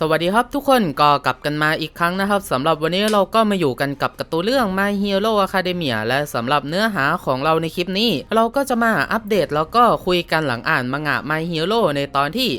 สวัสดีครับทุกคนก็กลับกันมาอีกครั้งนะครับสำหรับวันนี้เราก็มาอยู่กันกับการ์ตูนเรื่อง My Hero Academia และสำหรับเนื้อหาของเราในคลิปนี้ เราก็จะมาอัปเดตแล้วก็คุยกันหลังอ่านมังงะ My Hero ในตอนที่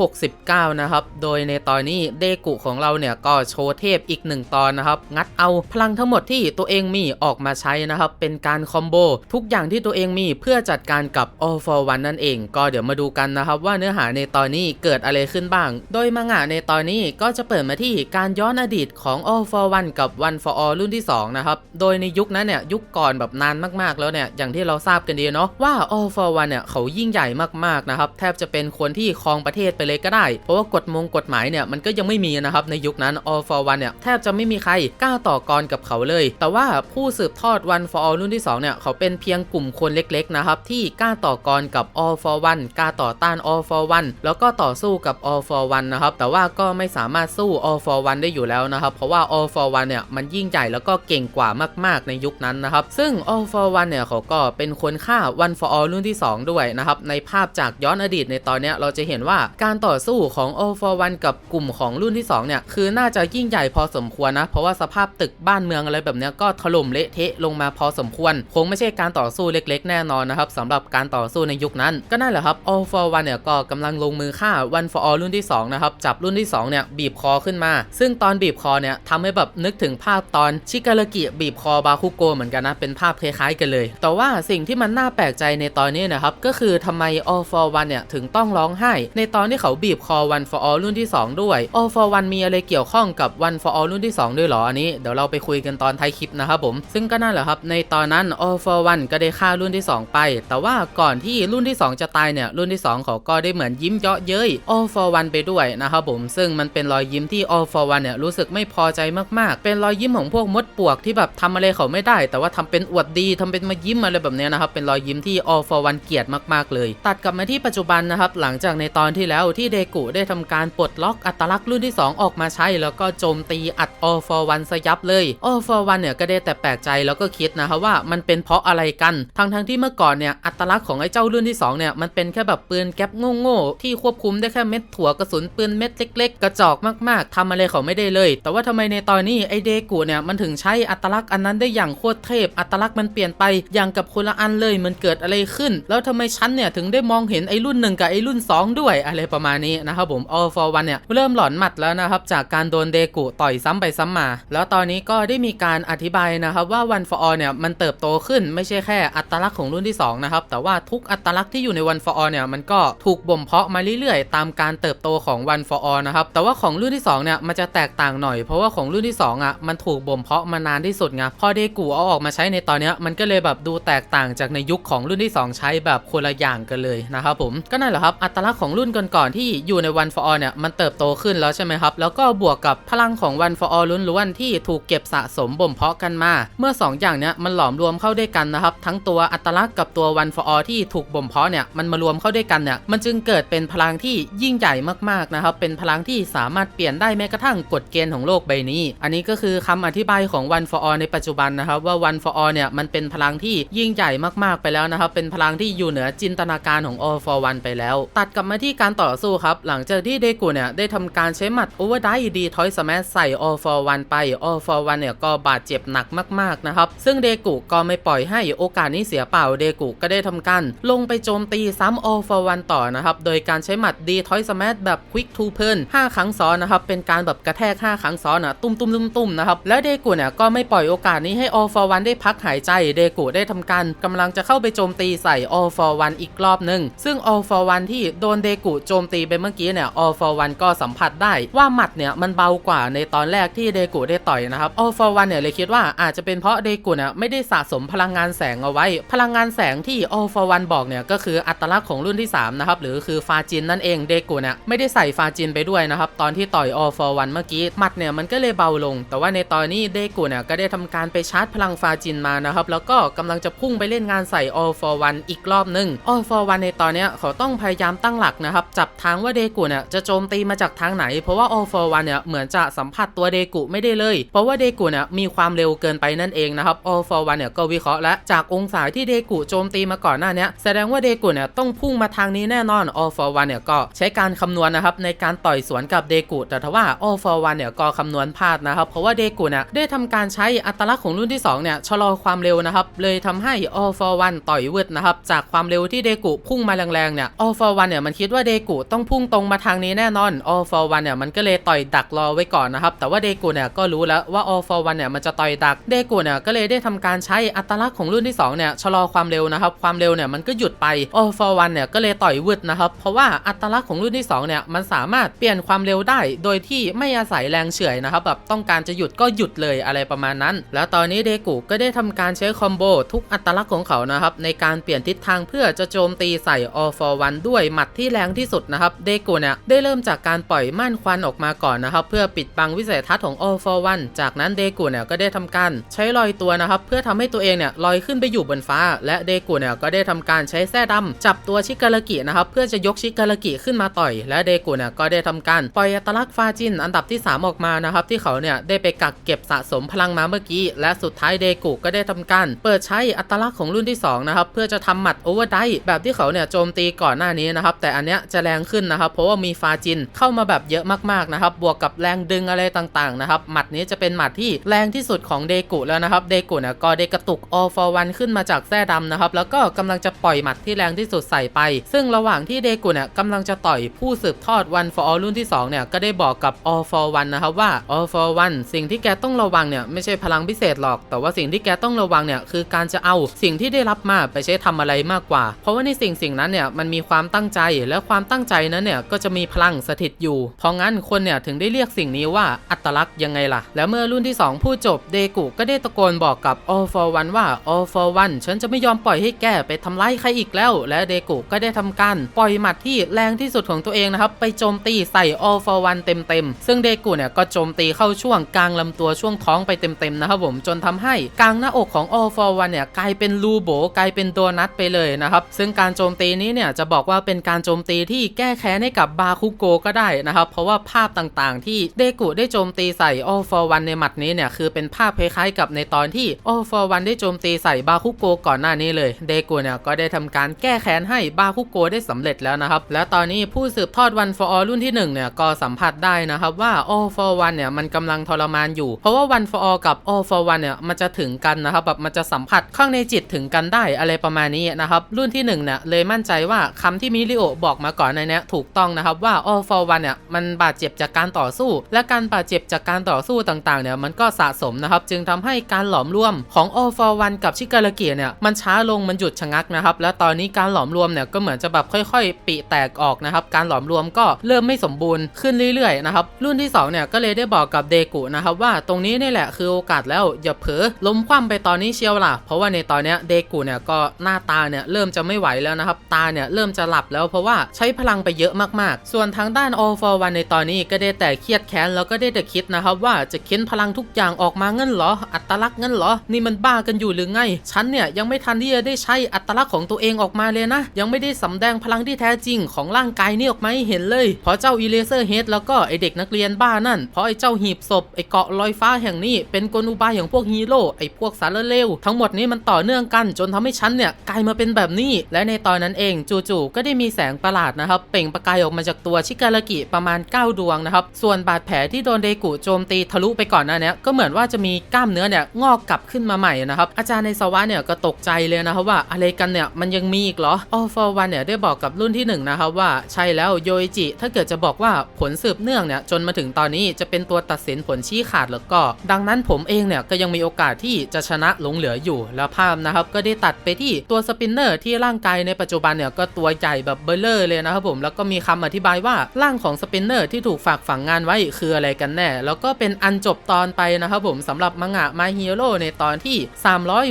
369 นะครับ โดยในตอนนี้เดกุของเราเนี่ยก็โชว์เทพอีกหนึ่งตอนนะครับ งัดเอาพลังทั้งหมดที่ตัวเองมีออกมาใช้นะครับ เป็นการคอมโบทุกอย่างที่ตัวเองมีเพื่อจัดการกับ All for One นั่นเอง ก็เดี๋ยวมาดูกันนะครับว่าเนื้อหาในตอนนี้เกิดอะไรขึ้นบ้าง โดยมังงะในตอนนี้ก็จะเปิดมาที่การย้อนอดีตของ All for One กับ One for All รุ่นที่ 2 นะครับ โดยในยุคนั้นเนี่ยยุคก่อนแบบนานมากๆแล้วเนี่ยอย่างที่เราทราบกันดีเนาะว่า All for One เนี่ยเขายิ่งใหญ่มากๆนะครับแทบจะเป็นคนที่ครองประเทศไปเลยก็ได้ เพราะว่ากฎมงกฎหมายเนี่ยมันก็ยังไม่มีนะครับในยุคนั้น All for One เนี่ยแทบจะไม่มีใครกล้าต่อกรกับเขาเลย แต่ว่าผู้สืบทอด One for All รุ่นที่2เนี่ยเขาเป็นเพียงกลุ่มคนเล็กๆนะครับที่กล้าต่อกรกับ All for One กล้าต่อต้าน All for One แล้วก็ต่อสู้กับ All for One นะครับแต่ว่าก็ไม่สามารถสู้ All for One ได้อยู่แล้วนะครับ เพราะว่า All for One เนี่ยมันยิ่งใหญ่แล้วก็เก่งกว่ามาก ๆ ในยุคนั้นนะครับ ซึ่ง All for One เนี่ยเขาก็เป็นคนฆ่า One for All รุ่นที่ 2 ด้วยนะครับ ในภาพจากย้อนอดีตในตอนนี้เราจะเห็นว่าการต่อสู้ของ All for One กับกลุ่มของรุ่นที่ 2 เนี่ย คือน่าจะยิ่งใหญ่พอสมควรนะ เพราะว่าสภาพตึกบ้านเมืองอะไรแบบนี้ก็ถล่มเละเทะลงมาพอสมควร คงไม่ใช่การต่อสู้เล็ก ๆ แน่นอนนะครับสำหรับการต่อสู้ในยุคนั้น ก็นั่นแหละครับ All for One เนี่ยก็กำลังลงมือฆ่า One for All รุ่นที่สองนะครับจับรุ่น่นที่สองเนี่ยบีบคอขึ้นมา ซึ่งตอนบีบคอเนี่ยทำให้แบบนึกถึงภาพตอนชิการากิบีบคอบาคุโกะเหมือนกันนะ เป็นภาพคล้ายๆกันเลย แต่ว่าสิ่งที่มันน่าแปลกใจในตอนนี้นะครับ ก็คือทำไม All for One เนี่ยถึงต้องร้องไห้ ในตอนที่เขาบีบคอ One for All รุ่นที่ 2 ด้วย All for One มีอะไรเกี่ยวข้องกับ One for All รุ่นที่ 2 ด้วยหรออันนี้เดี๋ยวเราไปคุยกันตอนท้ายคลิปนะครับผม ซึ่งก็นั่นแหละครับ ในตอนนั้น All for One ก็ได้ฆ่ารุ่นที่ 2 ไป แต่ว่าก่อนที่รุ่นที่ 2 จะตายเนี่ยรุ่นที่ 2 เขาก็ได้เหมือนยิ้มเยาะเย้ย All for One ไปด้วยนะครับผมซึ่งมันเป็นรอยยิ้มที่ All for One เนี่ยรู้สึกไม่พอใจมากๆ เป็นรอยยิ้มของพวกมดปวกที่แบบทำอะไรเขาไม่ได้ แต่ว่าทำเป็นอวดดีทำเป็นมายิ้มอะไรแบบเนี้ยนะครับเป็นรอยยิ้มที่ All for One เกลียดมากๆเลย ตัดกลับมาที่ปัจจุบันนะครับหลังจากในตอนที่แล้วที่เดกุได้ทำการปลดล็อกอัตลักษณ์รุ่นที่ 2 ออกมาใช้ แล้วก็โจมตีอัด All for One ซะยับเลย All for One เนี่ยก็ได้แต่แปลกใจแล้วก็คิดนะครับว่ามันเป็นเพราะอะไรกันทั้งทั้งที่เมื่อก่อนเนี่ยอัตลักษณ์ของไอ้เจ้ารุ่นที่สองเนี่ยมันเป็นแค่แบบปืนแก๊ปโง่ๆที่ควบคุมได้แค่เม็ดถั่วกระสุนปืนเม็ดเล็ก ๆ กระจอกมากๆทำอะไรเขาไม่ได้เลย แต่ว่าทำไมในตอนนี้ไอเดกูเนี่ยมันถึงใช้อัตลักษณ์อันนั้นได้อย่างโคตรเทพ อัตลักษณ์มันเปลี่ยนไปอย่างกับคนละอันเลยมันเกิดอะไรขึ้น แล้วทำไมฉันเนี่ยถึงได้มองเห็นไอรุ่นหนึ่งกับไอรุ่น 2 ด้วยอะไรประมาณนี้นะครับผม All for One เนี่ยเริ่มหลอนหมัดแล้วนะครับจากการโดนเดกูต่อยซ้ำไปซ้ำมา แล้วตอนนี้ก็ได้มีการอธิบายนะครับว่า One for All เนี่ยมันเติบโตขึ้นไม่ใช่แค่อัตลักษณ์ของรุ่นที่สองนะครับแต่ว่าทุกอัตลักษณ์ที่อยู่ใน One for All เนี่ยมันก็ถูกบ่มเพาะมาเรื่อยๆ ตามการเติบโตของ One for All นะครับ แต่ว่าของรุ่นที่2เนี่ยมันจะแตกต่างหน่อย เพราะว่าของรุ่นที่2อะมันถูกบ่มเพาะมานานที่สุดไงพอเดกูเอาออกมาใช้ในตอนนี้มันก็เลยแบบดูแตกต่างจากในยุคของรุ่นที่ 2 ใช้แบบคนละอย่างกันเลยนะครับผมก็นั่นแหละครับอัตลักษณ์ของรุ่นก่อนๆที่อยู่ใน One for All เนี่ยมันเติบโตขึ้นแล้วใช่ไหมครับแล้วก็บวกกับพลังของ One for All ล้วนๆที่ถูกเก็บสะสมบ่มเพาะกันมา เมื่อ 2 อย่างเนี้ยมันหลอมรวมเข้าด้วยกันนะครับทั้งตัวอัตลักษณ์กับตัว One for All ที่ถูกบ่มเพาะเนี่ยมันมารวมเข้าด้วยกันเนี่ยมันจึงเกิดเป็นพลังที่ยิ่งใหญ่มากๆนะครับเป็นพลังังที่สามารถเปลี่ยนได้แม้กระทั่งกฎเกณฑ์ของโลกใบนี้ อันนี้ก็คือคำอธิบายของ One for All ในปัจจุบันนะครับว่า One for All เนี่ยมันเป็นพลังที่ยิ่งใหญ่มากๆไปแล้วนะครับ เป็นพลังที่อยู่เหนือจินตนาการของ All for One ไปแล้ว ตัดกลับมาที่การต่อสู้ครับ หลังจากที่เดกุเนี่ยได้ทำการใช้หมัด Overdrive ดีทอยสมัใส่ All for One ไป All for One เนี่ยก็บาดเจ็บหนักมากๆนะครับ ซึ่งเดกุก็ไม่ปล่อยให้โอกาสนี้เสียเปล่าเดกุก็ได้ทำการลงไปโจมตีซ้ำ All for One ต่อนะครับโดยการใช้หมัดดีทอยสมัแบบ Quick to Burn 5 ครั้งซ้อนนะครับเป็นการแบบกระแทก 5 ครั้งซ้อนนะตุ้มตุ้มตุ้มตุ้มนะครับและเดกุเนี่ยก็ไม่ปล่อยโอกาสนี้ให้ All for One ได้พักหายใจเดกุได้ทำการกำลังจะเข้าไปโจมตีใส่ All for One อีกรอบหนึ่งซึ่ง All for One ที่โดนเดกุโจมตีไปเมื่อกี้เนี่ย All for One ก็สัมผัสได้ว่าหมัดเนี่ยมันเบากว่าในตอนแรกที่เดกุได้ต่อยนะครับ All for One เนี่ยเลยคิดว่าอาจจะเป็นเพราะเดกุเนี่ยไม่ได้สะสมพลังงานแสงเอาไว้ พลังงานแสงที่ All for One บอกเนี่ยก็คืออัตลักษณ์ของรุ่นที่3นะครับหรือคือฟาจินนั่นเองเดกุเนี่ยไม่ได้ใส่ฟาจินไปด้วยนะครับ ตอนที่ต่อย All for One เมื่อกี้หมัดเนี่ยมันก็เลยเบาลง แต่ว่าในตอนนี้เดกุเนี่ยก็ได้ทำการไปชาร์จพลังฟาจินมานะครับ แล้วก็กำลังจะพุ่งไปเล่นงานใส่ All for One อีกรอบหนึ่ง All for One ในตอนนี้เขาต้องพยายามตั้งหลักนะครับ จับทางว่าเดกุเนี่ยจะโจมตีมาจากทางไหน เพราะว่า All for One เนี่ยเหมือนจะสัมผัสตัวเดกุไม่ได้เลย เพราะว่าเดกุเนี่ยมีความเร็วเกินไปนั่นเองนะครับ All for One เนี่ยก็วิเคราะห์และจากองศาที่เดกุโจมตีมาก่อนหน้านี้แสดงว่าเดกุเนี่ยต้องพุ่งมาทางนี้แน่นอน All for One เนี่ยก็ใช้การคำนวณนะครับในการต่อยต่อยสวนกับเดกุ แต่ทว่า All for One เนี่ยก็คำนวณพลาดนะครับ เพราะว่าเดกุเนี่ยได้ทำการใช้อัตลักษณ์ของรุ่นที่2เนี่ยชะลอความเร็วนะครับ เลยทำให้ All for One ต่อยวืดนะครับ จากความเร็วที่เดกุพุ่งมาแรงๆเนี่ย All for One เนี่ยมันคิดว่าเดกุต้องพุ่งตรงมาทางนี้แน่นอน All for One เนี่ยมันก็เลยต่อยดักรอไว้ก่อนนะครับแต่ว่าเดกุเนี่ยก็รู้แล้วว่า All for One เนี่ยมันจะต่อยดักเดกุเนี่ยก็เลยได้ทำการใช้อัตลักษณ์ของรุ่นที่2เนี่ยชะลอความเร็วนะครับความเร็วเนี่ยมันก็หยุดไป All for One เนี่ยก็เลยต่อยวืดนะครับเพราะว่าอัตลักษณ์ของรุ่นที่2เนี่ยมันสามารถปลี่ยนความเร็วได้ โดยที่ไม่อาศัยแรงเฉื่อยนะครับแบบต้องการจะหยุดก็หยุดเลยอะไรประมาณนั้น แล้วตอนนี้เดกุก็ได้ทำการใช้คอมโบทุกอัตลักษณ์ของเขานะครับในการเปลี่ยนทิศทางเพื่อจะโจมตีใส่ All for One ด้วยหมัดที่แรงที่สุดนะครับเดกุเนี่ยได้เริ่มจากการปล่อยม่านควันออกมาก่อนนะครับเพื่อปิดบังวิสัยทัศน์ของ All for One จากนั้นเดกุเนี่ยก็ได้ทำการใช้ลอยตัวนะครับเพื่อทำให้ตัวเองเนี่ยลอยขึ้นไปอยู่บนฟ้า และเดกุเนี่ยก็ได้ทำการใช้แส้ดำจับตัวชิการากินะครับเพื่อจะยกชิการากิขึ้นมาต่อย และเดกุเนี่ยก็ได้ทำการปล่อยอัตลักษณ์ฟาจินอันดับที่ 3 ออกมานะครับที่เขาเนี่ยได้ไปกักเก็บสะสมพลังมาเมื่อกี้ และสุดท้ายเดกุก็ได้ทำการเปิดใช้อัตลักษณ์ของรุ่นที่2นะครับเพื่อจะทำหมัดโอเวอร์ไดแบบที่เขาเนี่ยโจมตีก่อนหน้านี้นะครับแต่อันเนี้ยจะแรงขึ้นนะครับเพราะว่ามีฟาจินเข้ามาแบบเยอะมากๆนะครับบวกกับแรงดึงอะไรต่างๆนะครับหมัดนี้จะเป็นหมัดที่แรงที่สุดของเดกุแล้วนะครับเดกุเนี่ยก็ได้กระตุก All for One ขึ้นมาจากแส้ดำนะครับแล้วก็กำลังจะปล่อยหมัดที่แรงที่สุดใส่ไป ซึ่งระหว่างที่เดกุเนี่ยกำลังจะต่อยผู้สืบทอด One for All รุ่รุ่นที่ 2 เนี่ยก็ได้บอกกับ All for One นะครับว่า All for One สิ่งที่แกต้องระวังเนี่ยไม่ใช่พลังพิเศษหรอก แต่ว่าสิ่งที่แกต้องระวังเนี่ยคือการจะเอาสิ่งที่ได้รับมาไปใช้ทำอะไรมากกว่า เพราะว่าในสิ่งสิ่งนั้นเนี่ยมันมีความตั้งใจและความตั้งใจนั้นเนี่ยก็จะมีพลังสถิตอยู่ เพราะงั้นคนเนี่ยถึงได้เรียกสิ่งนี้ว่าอัตลักษณ์ยังไงล่ะ แล้วเมื่อรุ่นที่ 2 พูดจบเดกุก็ได้ตะโกนบอกกับ All for One ว่า All for One ฉันจะไม่ยอมปล่อยให้แกไปทำร้ายใครอีกแล้ว และเดกุก็ได้ทำการปล่อยหมัดที่แรงที่สุดของตัวเองนะครับไปโจมตีใส่ All for One เต็มๆ ซึ่งเดกุเนี่ยก็โจมตีเข้าช่วงกลางลำตัวช่วงท้องไปเต็มๆนะครับผมจนทำให้กลางหน้าอกของ All for One เนี่ยกลายเป็นรูโบกลายเป็นโดนัทไปเลยนะครับซึ่งการโจมตีนี้เนี่ยจะบอกว่าเป็นการโจมตีที่แก้แค้นให้กับบาคุโกก็ได้นะครับเพราะว่าภาพต่างๆ ที่เดกุได้โจมตีใส่ All for One ในหมัดนี้เนี่ยคือเป็นภาพคล้ายๆกับในตอนที่ All for One ได้โจมตีใส่บาคุโกก่อนหน้านี้เลย เดกุเนี่ยก็ได้ทำการแก้แค้นให้บาคุโกได้สำเร็จแล้วนะครับและตอนนี้ผู้สืบทอด One for All รุ่นที่1เนี่ยก็สัมผัสได้นะครับว่า All for One เนี่ยมันกำลังทรมานอยู่ เพราะว่า One for All กับ All for One เนี่ยมันจะถึงกันนะครับแบบมันจะสัมผัสข้างในจิตถึงกันได้อะไรประมาณนี้นะครับรุ่นที่1เนี่ยเลยมั่นใจว่าคำที่มิริโอบอกมาก่อนในนี้ถูกต้องนะครับว่า All for One เนี่ยมันบาดเจ็บจากการต่อสู้ และการบาดเจ็บจากการต่อสู้ต่างๆเนี่ยมันก็สะสมนะครับจึงทำให้การหลอมรวมของ All for One กับชิการากิเนี่ยมันช้าลงมันหยุดชะงักนะครับและตอนนี้การหลอมรวมเนี่ยก็เหมือนจะแบบค่อย ๆ ปีแตกออกนะครับการหลอมรวมก็เริ่มไม่สมบูรณ์ขึ้นเรื่อยๆนะครับรุ่นที่2เนี่ยก็เลยได้บอกกับเดกุนะครับว่าตรงนี้นี่แหละคือโอกาสแล้วอย่าเผลอล้มคว่ำไปตอนนี้เชียวล่ะ เพราะว่าในตอนนี้เดกุเนี่ยก็หน้าตาเนี่ยเริ่มจะไม่ไหวแล้วนะครับตาเนี่ยเริ่มจะหลับแล้วเพราะว่าใช้พลังไปเยอะมากๆ ส่วนทางด้าน All for One ในตอนนี้ก็ได้แต่เครียดแค้นแล้วก็ได้แต่คิดนะครับว่าจะเค้นพลังทุกอย่างออกมาเงั้นเหรอ อัตลักษณ์เงั้นเหรอ นี่มันบ้ากันอยู่หรือไง ฉันเนี่ยยังไม่ทันที่จะได้ใช้อัตลักษณ์ของตัวเองออกมาเลยนะ ยังไม่ได้สำแดงพลังที่แท้จริงของร่างกายนี่ออกมาให้เห็นเลย เพราะเจ้าอีเลเซอร์เฮดแล้วก็ไอเด็กนักเรียนบ้านั่น เพราะไอเจ้าหีบศพไอเกาะลอยฟ้าแห่งนี้ เป็นกลอุบายของพวกฮีโร่ไอพวกสารเลวทั้งหมดนี้มันต่อเนื่องกันจนทำให้ฉันเนี่ยกลายมาเป็นแบบนี้ และในตอนนั้นเองจู่ๆก็ได้มีแสงประหลาดนะครับ เปล่งประกายออกมาจากตัวชิการากิประมาณ 9 ดวงนะครับ ส่วนบาดแผลที่โดนเดกุโจมตีทะลุไปก่อนหน้านี้ก็เหมือนว่าจะมีกล้ามเนื้อเนี่ยงอกกลับขึ้นมาใหม่นะครับอาจารย์ในสวะเนี่ยก็ตกใจเลยนะครับว่าอะไรกันเนี่ยมันยังมีอีกเหรอ All for One เนี่ยได้บอกกับรุ่นที่1นะครับว่าใช่แล้วโยจิถ้าเกิดจะบอกว่าผลสืบเนื่องเนี่ยจนมาถึงตอนนี้จะเป็นตัวตัดสินผลชี้ขาดแล้วก็ ดังนั้นผมเองเนี่ยก็ยังมีโอกาสที่จะชนะหลงเหลืออยู่ แล้วภาพนะครับก็ได้ตัดไปที่ตัวสปินเนอร์ที่ร่างกายในปัจจุบันเนี่ยก็ตัวใหญ่แบบเบลเลอร์เลยนะครับผมแล้วก็มีคำอธิบายว่าร่างของสปินเนอร์ที่ถูกฝากฝังงานไว้คืออะไรกันแน่ แล้วก็เป็นอันจบตอนไปนะครับผมสำหรับมังงะมาฮีโร่ในตอนที่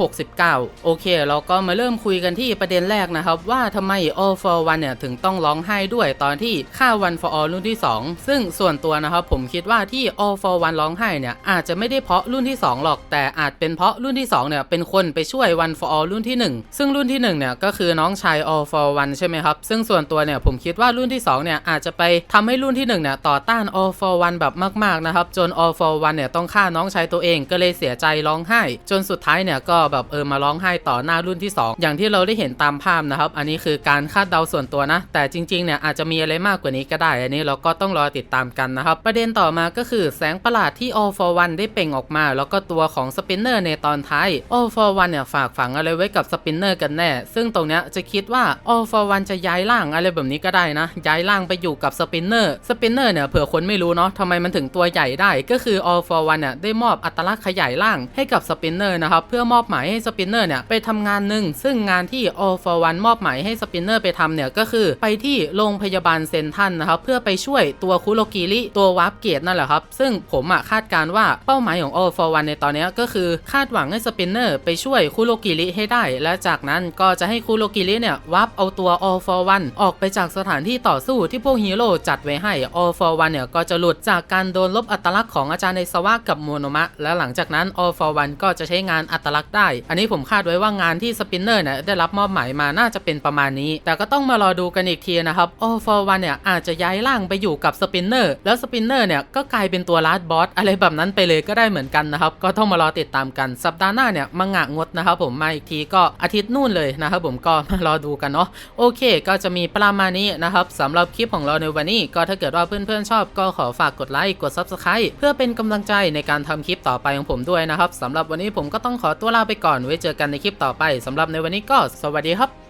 369 โอเค เราก็มาเริ่มคุยกันที่ประเด็นแรกนะครับว่าทำไม All for One เนี่ยถึงต้องร้องไห้ด้วยตอนที่ฆ่า One for All รุ่นที่ 2 ซึ่งส่วนตัวนะครับผมคิดว่าที่ All for One ร้องไห้เนี่ยอาจจะไม่ได้เพราะรุ่นที่ 2 หรอก แต่อาจเป็นเพราะรุ่นที่ 2 เนี่ยเป็นคนไปช่วย One for All รุ่นที่ 1 ซึ่งรุ่นที่1เนี่ยก็คือน้องชาย All for One ใช่ไหมครับ ซึ่งส่วนตัวเนี่ยผมคิดว่ารุ่นที่2เนี่ยอาจจะไปทำให้รุ่นที่1เนี่ยต่อต้าน All for One แบบมากๆนะครับจน All for One เนี่ยต้องฆ่าน้องชายตัวเองก็เลยเสียใจร้องไห้ จนสุดท้ายเนี่ยก็แบบเออมาร้องไห้ต่อหน้ารุ่นที่ 2 อย่างที่เราได้เห็นตามภาพนะครับ อันนี้คือการคาดเดาส่วนตัวนะ แต่จริงๆเนี่ยอาจจะมีอะไรมากกว่านี้ก็ได้อันนี้เราก็ต้องรอติดตามกันนะครับ ประเด็นต่อมาก็คือแสงประหลาดที่ All for One ได้เป่งออกมา แล้วก็ตัวของสปินเนอร์ในตอนท้าย All for One เนี่ยฝากฝังอะไรไว้กับสปินเนอร์กันแน่ ซึ่งตรงเนี้ยจะคิดว่า All for One จะย้ายร่างอะไรแบบนี้ก็ได้นะ ย้ายร่างไปอยู่กับสปินเนอร์ สปินเนอร์เนี่ยเผื่อคนไม่รู้เนาะทำไมมันถึงตัวใหญ่ได้ ก็คือ All for One เนี่ยได้มอบอัตลักษณ์ขยายร่างให้กับสปินเนอร์นะครับ เพื่อมอบหมายให้สปินเนอร์เนี่ยไปทำงานหนึ่ง ซึ่งงานที่ All for One มอบหมายให้สปินเนอร์ไปทำเนี่ยก็คือไปที่โรงพยาบาลเซนทันนะครับเพื่อื่อไปช่วยตัวคุโรกิริตัววาร์ปเกตนั่นแหละครับ ซึ่งผมอะคาดการณ์ว่าเป้าหมายของ All for One ในตอนนี้ก็คือคาดหวังให้สปินเนอร์ไปช่วยคุโรกิริให้ได้ และจากนั้นก็จะให้คุโรกิริเนี่ยวาร์ปเอาตัว All for One ออกไปจากสถานที่ต่อสู้ที่พวกฮีโร่จัดไว้ให้ All for One เนี่ยก็จะหลุดจากการโดนลบอัตลักษณ์ของอาจารย์ในสวะกับโมโนมะ และหลังจากนั้น All for One ก็จะใช้งานอัตลักษณ์ได้ อันนี้ผมคาดไว้ว่างานที่สปินเนอร์เนี่ยได้รับมอบหมายมาน่าจะเป็นประมาณนี้ แต่ก็ต้องมารอดูกันอีกทีนะครับ All for One เนี่ยอาจจะย้ายร่างไปอยู่กับสปินเนอร์แล้วสปินเนอร์เนี่ยก็กลายเป็นตัวลาดบอสอะไรแบบนั้นไปเลยก็ได้เหมือนกันนะครับ ก็ต้องมารอติดตามกันสัปดาห์หน้าเนี่ยมังงะงดนะครับผมมาอีกทีก็อาทิตย์นู่นเลยนะครับผมก็มารอดูกันเนาะโอเค ก็จะมีประมาณนี้นะครับสำหรับคลิปของเราในวันนี้ ก็ถ้าเกิดว่าเพื่อนๆชอบก็ขอฝากกดไลค์กด Subscribe เพื่อเป็นกำลังใจในการทำคลิปต่อไปของผมด้วยนะครับสำหรับวันนี้ผมก็ต้องขอตัวลาไปก่อนไว้เจอกันในคลิปต่อไปสำหรับในวันนี้ก็สวัสดีครับ